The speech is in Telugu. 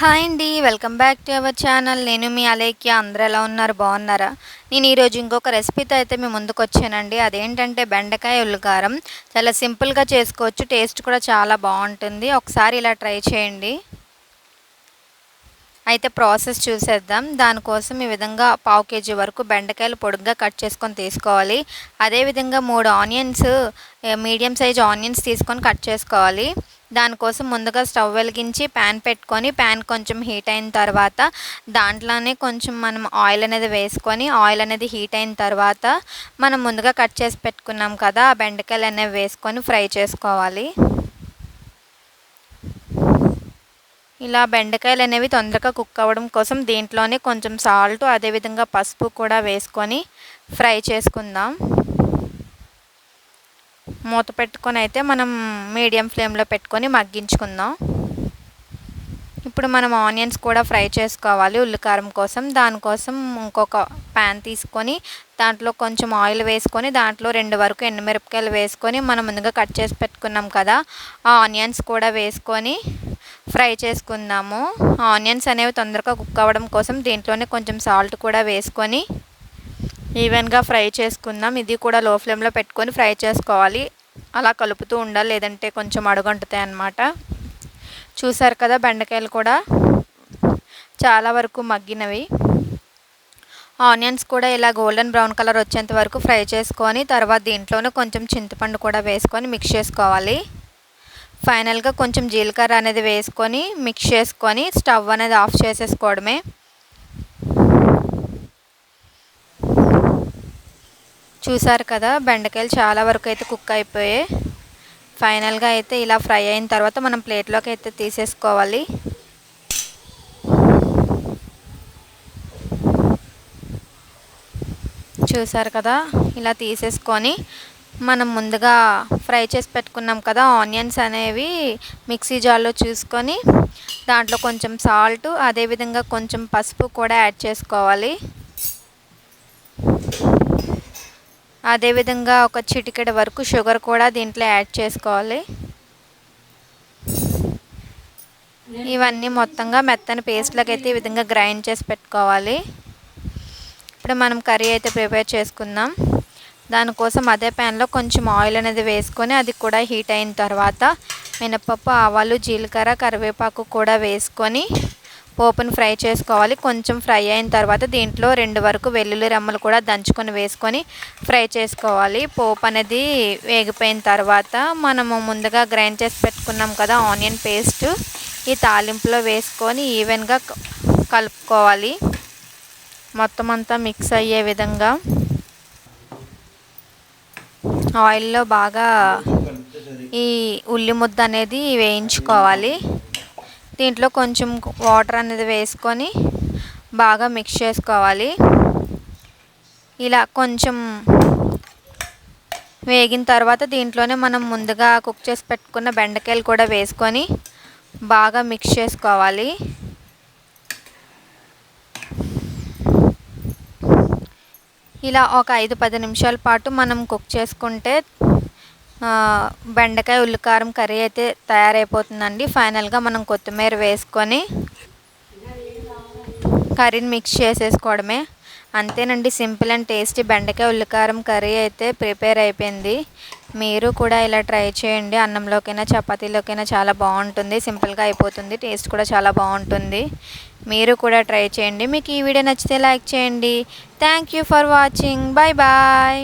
హాయ్ అండి welcome back to our channel. నేను మీ అలేఖ్య. అందరూ ఎలా ఉన్నారు? బాగున్నారా? నేను ఈరోజు ఇంకొక రెసిపీతో అయితే మేము ముందుకు వచ్చానండి. అదేంటంటే బెండకాయ ఉల్లికారం. చాలా సింపుల్గా చేసుకోవచ్చు. టేస్ట్ కూడా చాలా బాగుంటుంది. ఒకసారి ఇలా ట్రై చేయండి. అయితే ప్రాసెస్ చూసేద్దాం. దానికోసం ఈ విధంగా పావు కేజీ వరకు బెండకాయలు పొడుగ్గా కట్ చేసుకొని తీసుకోవాలి. అదేవిధంగా మూడు ఆనియన్స్ మీడియం సైజ్ ఆనియన్స్ తీసుకొని కట్ చేసుకోవాలి. దానికోసం ముందుగా స్టవ్ వెలిగించి ప్యాన్ పెట్టుకొని ప్యాన్ కొంచెం హీట్ అయిన తర్వాత దాంట్లోనే కొంచెం మనం ఆయిల్ అనేది వేసుకొని ఆయిల్ అనేది హీట్ అయిన తర్వాత మనం ముందుగా కట్ చేసి పెట్టుకున్నాం కదా ఆ బెండకాయలు అనేవి వేసుకొని ఫ్రై చేసుకోవాలి. ఇలా బెండకాయలు అనేవి తొందరగా కుక్ అవ్వడం కోసం దీంట్లోనే కొంచెం సాల్ట్ అదేవిధంగా పసుపు కూడా వేసుకొని ఫ్రై చేసుకుందాం. మూత పెట్టుకొని అయితే మనం మీడియం ఫ్లేమ్లో పెట్టుకొని మగ్గించుకుందాం. ఇప్పుడు మనం ఆనియన్స్ కూడా ఫ్రై చేసుకోవాలి ఉల్లికారం కోసం. దానికోసం ఇంకొక ప్యాన్ తీసుకొని దాంట్లో కొంచెం ఆయిల్ వేసుకొని దాంట్లో రెండు వరకు ఎండుమిరపకాయలు వేసుకొని మనం ముందుగా కట్ చేసి పెట్టుకున్నాం కదా ఆ ఆనియన్స్ కూడా వేసుకొని ఫ్రై చేసుకుందాము. ఆనియన్స్ అనేవి తొందరగా కుక్ అవ్వడం కోసం దీంట్లోనే కొంచెం సాల్ట్ కూడా వేసుకొని ఈవెన్గా ఫ్రై చేసుకుందాం. ఇది కూడా లో ఫ్లేమ్లో పెట్టుకొని ఫ్రై చేసుకోవాలి. అలా కలుపుతూ ఉండాలి లేదంటే కొంచెం అడుగంటుతాయి అన్నమాట. చూసారు కదా బెండకాయలు కూడా చాలా వరకు మగ్గినవి. ఆనియన్స్ కూడా ఇలా గోల్డెన్ బ్రౌన్ కలర్ వచ్చేంత వరకు ఫ్రై చేసుకొని తర్వాత దీంట్లోనే కొంచెం చింతపండు కూడా వేసుకొని మిక్స్ చేసుకోవాలి. ఫైనల్గా కొంచెం జీలకర్ర అనేది వేసుకొని మిక్స్ చేసుకొని స్టవ్ అనేది ఆఫ్ చేసేసుకోవడమే. చూసారు కదా బెండకాయలు చాలా వరకు అయితే కుక్ అయిపోయాయి. ఫైనల్గా అయితే ఇలా ఫ్రై అయిన తర్వాత మనం ప్లేట్లోకి అయితే తీసేసుకోవాలి. చూసారు కదా ఇలా తీసేసుకొని మనం ముందుగా ఫ్రై చేసి పెట్టుకున్నాం కదా ఆనియన్స్ అనేవి మిక్సీ జార్లో చూసుకొని దాంట్లో కొంచెం సాల్ట్ అదేవిధంగా కొంచెం పసుపు కూడా యాడ్ చేసుకోవాలి. అదేవిధంగా ఒక చిటికెడ వరకు షుగర్ కూడా దీంట్లో యాడ్ చేసుకోవాలి. ఇవన్నీ మొత్తంగా మెత్తని పేస్ట్లోకి అయితే ఈ విధంగా గ్రైండ్ చేసి పెట్టుకోవాలి. ఇప్పుడు మనం కర్రీ అయితే ప్రిపేర్ చేసుకుందాం. దానికోసం అదే ప్యాన్లో కొంచెం ఆయిల్ అనేది వేసుకొని అది కూడా హీట్ అయిన తర్వాత మినపప్పు ఆవాలు జీలకర్ర కరివేపాకు కూడా వేసుకొని పోపును ఫ్రై చేసుకోవాలి. కొంచెం ఫ్రై అయిన తర్వాత దీంట్లో రెండు వరకు వెల్లుల్లి రెమ్మలు కూడా దంచుకొని వేసుకొని ఫ్రై చేసుకోవాలి. పోపు అనేది వేగిపోయిన తర్వాత మనము ముందుగా గ్రైండ్ చేసి పెట్టుకున్నాం కదా ఆనియన్ పేస్ట్. ఈ తాలింపులో వేసుకొని ఈవెన్గా కలుపుకోవాలి. మొత్తం అంతా మిక్స్ అయ్యే విధంగా ఆయిల్లో బాగా ఈ ఉల్లి ముద్ద అనేది వేయించుకోవాలి. దీంట్లో కొంచెం వాటర్ అనేది వేసుకొని బాగా మిక్స్ చేసుకోవాలి. ఇలా కొంచెం వేగిన తర్వాత దీంట్లోనే మనం ముందుగా కుక్ చేసి పెట్టుకున్న బెండకాయలు కూడా వేసుకొని బాగా మిక్స్ చేసుకోవాలి. ఇలా ఒక ఐదు పది నిమిషాల పాటు మనం కుక్ చేసుకుంటే బెండకాయ ఉల్లికారం కర్రీ అయితే తయారైపోతుందండి. ఫైనల్గా మనం కొత్తిమీర వేసుకొని కర్రీని మిక్స్ చేసేసుకోవడమే. అంతేనండి సింపుల్ అండ్ టేస్టీ బెండకాయ ఉల్లికారం కర్రీ అయితే ప్రిపేర్ అయిపోయింది. మీరు కూడా ఇలా ట్రై చేయండి. అన్నంలోకైనా చపాతీలోకైనా చాలా బాగుంటుంది. సింపుల్గా అయిపోతుంది. టేస్ట్ కూడా చాలా బాగుంటుంది. మీరు కూడా ట్రై చేయండి. మీకు ఈ వీడియో నచ్చితే లైక్ చేయండి. Thank you for watching bye bye